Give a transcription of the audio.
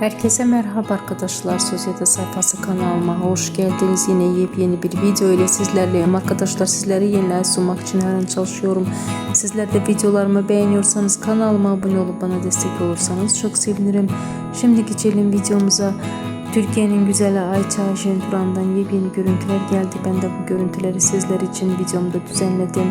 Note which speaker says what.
Speaker 1: Herkese merhaba arkadaşlar. Sosyete sayfası kanalıma hoş geldiniz. Yine yepyeni bir video ile sizlerleyim. Arkadaşlar sizlere yeniler sunmak için her an çalışıyorum. Sizler de videolarımı beğeniyorsanız kanalıma abone olup bana destek olursanız çok sevinirim. Şimdi geçelim videomuza. Türkiye'nin güzeli Ayça Ayşen Turan'dan yepyeni görüntüler geldi. Ben de bu görüntüleri sizler için videomda düzenledim.